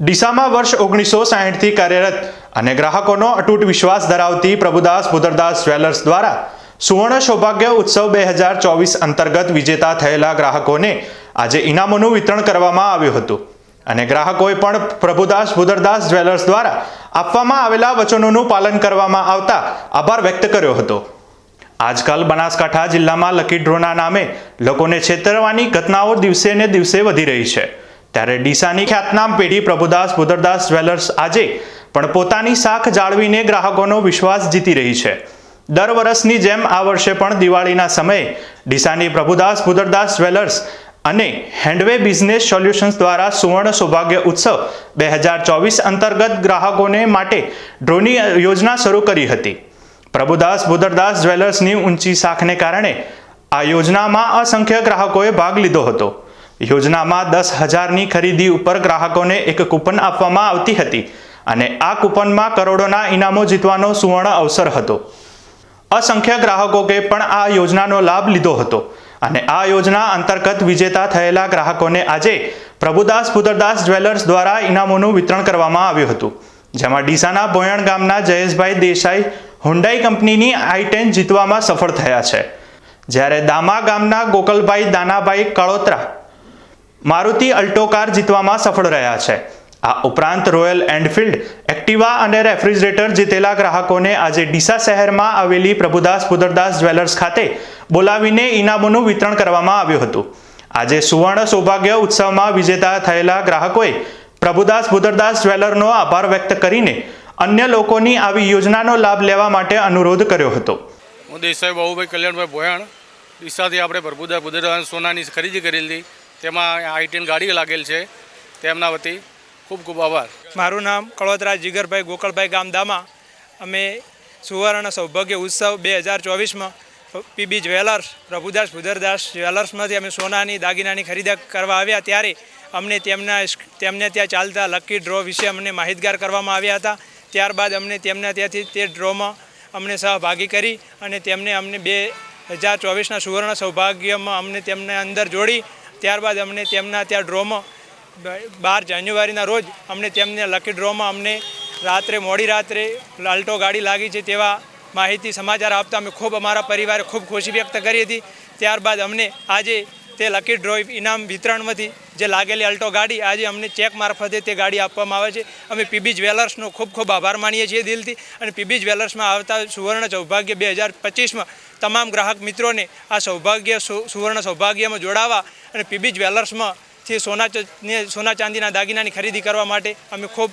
ડીસામાં વર્ષ ઓગણીસો સાહીઠથી કાર્યરત અને ગ્રાહકોનો અતૂટ વિશ્વાસ ધરાવતી પ્રભુદાસ ભુદરદાસ જ્વેલર્સ દ્વારા સુવર્ણ સૌભાગ્ય ઉત્સવ બે હજાર ચોવીસ અંતર્ગત વિજેતા થયેલા ગ્રાહકોને આજે ઇનામોનું વિતરણ કરવામાં આવ્યું હતું. અને ગ્રાહકોએ પણ પ્રભુદાસ ભુદરદાસ જ્વેલર્સ દ્વારા આપવામાં આવેલા વચનોનું પાલન કરવામાં આવતા આભાર વ્યક્ત કર્યો હતો. આજકાલ બનાસકાંઠા જિલ્લામાં લકી ડ્રોના નામે લોકોને છેતરવાની ઘટનાઓ દિવસે ને દિવસે વધી રહી છે. ત્યારે ડીસાની ખ્યાતનામ પેઢી પ્રભુદાસ ભુદરદાસ જ્વેલર્સ આજે પણ પોતાની શાખ જાળવીને ગ્રાહકોનો વિશ્વાસ જીતી રહી છે. દર વર્ષની જેમ આ વર્ષે પણ દિવાળીના સમયે ડીસાની પ્રભુદાસ ભુદરદાસ જ્વેલર્સ અને હેન્ડવે બિઝનેસ સોલ્યુશન્સ દ્વારા સુવર્ણ સૌભાગ્ય ઉત્સવ બે હજાર ચોવીસ અંતર્ગત ગ્રાહકોને માટે ડ્રોની યોજના શરૂ કરી હતી. પ્રભુદાસ ભુદરદાસ જ્વેલર્સની ઊંચી શાખને કારણે આ યોજનામાં અસંખ્ય ગ્રાહકોએ ભાગ લીધો હતો. યોજનામાં દસ હજારની ખરીદી ઉપર ગ્રાહકોને એક કૂપન આપવામાં આવતી હતી અને આ કૂપનમાં કરોડોના ઇનામો જીતવાનો સુવર્ણ અવસર હતો. અસંખ્ય ગ્રાહકોએ પણ આ યોજનાનો લાભ લીધો હતો અને આ યોજના અંતર્ગત વિજેતા થયેલા ગ્રાહકોને આજે પ્રભુદાસ પુદરદાસ જ્વેલર્સ દ્વારા ઇનામોનું વિતરણ કરવામાં આવ્યું હતું. જેમાં ડીસાના ભોયણ ગામના જયેશભાઈ દેસાઈ હુન્ડાઈ કંપનીની આઈ ટેન જીતવામાં સફળ થયા છે. જ્યારે દામા ગામના ગોકલભાઈ દાનાભાઈ કળોત્રા મારુતિ અલ્ટો કાર જીતવામાં સફળ રહ્યા છે. આ ઉપરાંત રોયલ એન્ડફિલ્ડ એક્ટિવા અને રેફ્રિજરેટર જીતેલા ગ્રાહકોને આજે ડીસા શહેરમાં આવેલી પ્રભુદાસ ભુદરદાસ જ્વેલર્સ ખાતે બોલાવીને ઇનામોનું વિતરણ કરવામાં આવ્યું હતું. આજે સુવર્ણ સૌભાગ્ય ઉત્સવમાં વિજેતા થયેલા ગ્રાહકોએ પ્રભુદાસ ભુદરદાસ જ્વેલરનો આભાર વ્યક્ત કરીને અન્ય લોકોની આવી યોજનાનો લાભ લેવા માટે અનુરોધ કર્યો હતો. હું દેસાઈ બાબુભાઈ કલ્યાણભાઈ ભોયાણ, ડીસાથી આપણે પ્રભુદાસ ગુજરાત સોનાની ખરીદી કરેલી. તેમાં આઈટીન ગાડી લાગેલ છે. તેમના વતી ખૂબ ખૂબ આભાર. મારું નામ કળોદરા જીગરભાઈ ગોકળભાઈ ગામદામા. અમે સુવર્ણ સૌભાગ્ય ઉત્સવ બે હજાર ચોવીસમાં પીબી જ્વેલર્સ, પ્રભુદાસ ભુદરદાસ જ્વેલર્સમાંથી અમે સોનાની, દાગીનાની ખરીદી કરવા આવ્યા ત્યારે અમને તેમના તેમને ત્યાં ચાલતા લકી ડ્રો વિશે અમને માહિતગાર કરવામાં આવ્યા હતા. ત્યારબાદ અમને તેમના ત્યાંથી તે ડ્રોમાં અમને સહભાગી કરી અને તેમને અમને બે હજાર ચોવીસના સુવર્ણ સૌભાગ્યમાં અમને તેમને અંદર જોડી ત્યારબાદ અમને તેમના ત્યાં ડ્રોમાં બાર જાન્યુઆરીના રોજ અમને તેમને લકી ડ્રોમાં અમને રાત્રે, મોડી રાત્રે લાલટો ગાડી લાગી છે તેવા માહિતી સમાચાર આપતા અમે ખૂબ અમારા પરિવારે ખૂબ ખુશી વ્યક્ત કરી હતી. ત્યારબાદ અમને આજે તે લકી ડ્રો ઇનામ વિતરણમાંથી જે લાગેલી અલ્ટો ગાડી, આજે અમને ચેક મારફતે તે ગાડી આપવામાં આવે છે. અમે પીબી જ્વેલર્સનો ખૂબ ખૂબ આભાર માનીએ છીએ દિલથી અને પીબી જ્વેલર્સમાં આવતા સુવર્ણ સૌભાગ્ય બે હજાર પચીસમાં તમામ ગ્રાહક મિત્રોને આ સૌભાગ્ય સુવર્ણ સૌભાગ્યમાં જોડાવા અને પીબી જ્વેલર્સમાંથી સોના સોના ચાંદીના દાગીનાની ખરીદી કરવા માટે અમે ખૂબ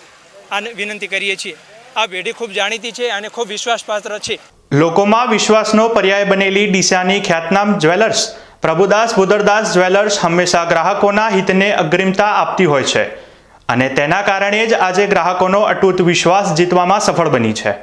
આને વિનંતી કરીએ છીએ. આ પેઢી ખૂબ જાણીતી છે અને ખૂબ વિશ્વાસપાત્ર છે. લોકોમાં વિશ્વાસનો પર્યાય બનેલી ડીસાની ખ્યાતનામ જ્વેલર્સ પ્રભુદાસ ભુદરદાસ જ્વેલર્સ હંમેશા ગ્રાહકોના હિતને અગ્રિમતા આપતી હોય છે અને તેના કારણે જ આજે ગ્રાહકોનો અટૂટ વિશ્વાસ જીતવામાં સફળ બની છે.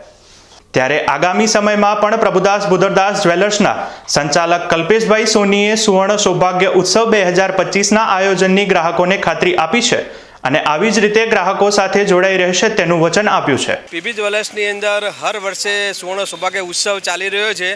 ત્યારે આગામી સમયમાં પણ પ્રભુદાસ ભુદરદાસ જ્વેલર્સના સંચાલક કલ્પેશભાઈ સોનીએ સુવર્ણ સૌભાગ્ય ઉત્સવ બે હજાર પચીસના આયોજનની ગ્રાહકોને ખાતરી આપી છે અને આવી જ રીતે ગ્રાહકો સાથે જોડાઈ રહેશે તેનું વચન આપ્યું છે. પીબી જ્વેલર્સની અંદર હર વર્ષે સુવર્ણ સૌભાગ્ય ઉત્સવ ચાલી રહ્યો છે.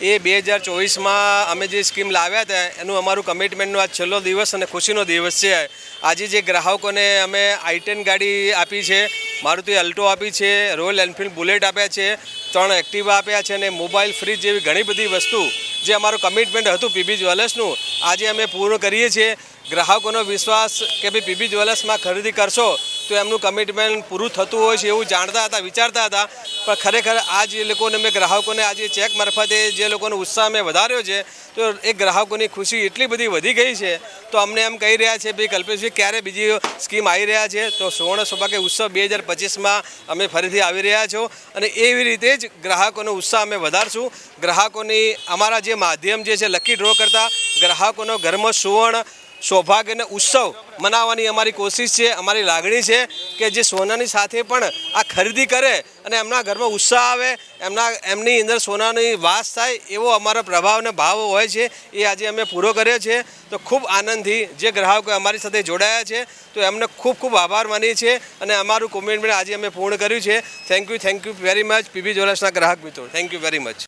એ બે હજાર ચોવીસમાં અમે જે સ્કીમ લાવ્યા હતા, એનું અમારું કમિટમેન્ટનો આ છેલ્લો દિવસ અને ખુશીનો દિવસ છે. આજે જે ગ્રાહકોને અમે આઈટેન ગાડી આપી છે, મારુતિ અલ્ટો આપી છે, રોયલ એનફિલ્ડ બુલેટ આપ્યા છે, ત્રણ એક્ટિવા આપ્યા છે અને મોબાઈલ ફ્રીજ જેવી ઘણી બધી વસ્તુ જે અમારું કમિટમેન્ટ હતું પીબી જ્વેલર્સનું, આજે અમે પૂર્ણ કરીએ છીએ. ગ્રાહકોનો વિશ્વાસ કે ભાઈ પીબી જ્વેલર્સમાં ખરીદી કરશો તો એમનું કમિટમેન્ટ પૂરું થતું હોય છે એવું જાણતા હતા, વિચારતા હતા. પણ ખરેખર આ જે લોકોને મેં ગ્રાહકોને આજે ચેક મારફતે જે લોકોનો ઉત્સાહ મેં વધાર્યો છે, તો એ ગ્રાહકોની ખુશી એટલી બધી વધી ગઈ છે. તો અમને એમ કહી રહ્યા છે, ભાઈ કલ્પેશભાઈ, ક્યારે બીજી સ્કીમ આવી રહ્યા છે? તો સુવર્ણ સૌભાગ્ય ઉત્સવ બે હજાર પચીસમાં અમે ફરીથી આવી રહ્યા છો. અને એવી રીતે જ ગ્રાહકોનો ઉત્સાહ અમે વધારશું. ગ્રાહકોની અમારા જે માધ્યમ જે છે લકી ડ્રો કરતા, ગ્રાહકોનો ઘરમાં સુવર્ણ સૌભાગ્ય અને ઉત્સવ મનાવવાની અમારી કોશિશ છે, અમારી લાગણી છે કે જે સોનાની સાથે પણ આ ખરીદી કરે અને એમના ઘરમાં ઉત્સાહ આવે, એમના, એમની અંદર સોનાની વાસ થાય એવો અમારો પ્રભાવ અને ભાવ હોય છે, એ આજે અમે પૂરો કર્યો છે. તો ખૂબ આનંદથી જે ગ્રાહકો અમારી સાથે જોડાયા છે, તો એમને ખૂબ ખૂબ આભાર માનીએ છીએ અને અમારું કોમિટમેન્ટ આજે અમે પૂર્ણ કર્યું છે. Thank you thank you very much PB જ્વેલર્સના ગ્રાહક મિત્રો. Thank you very much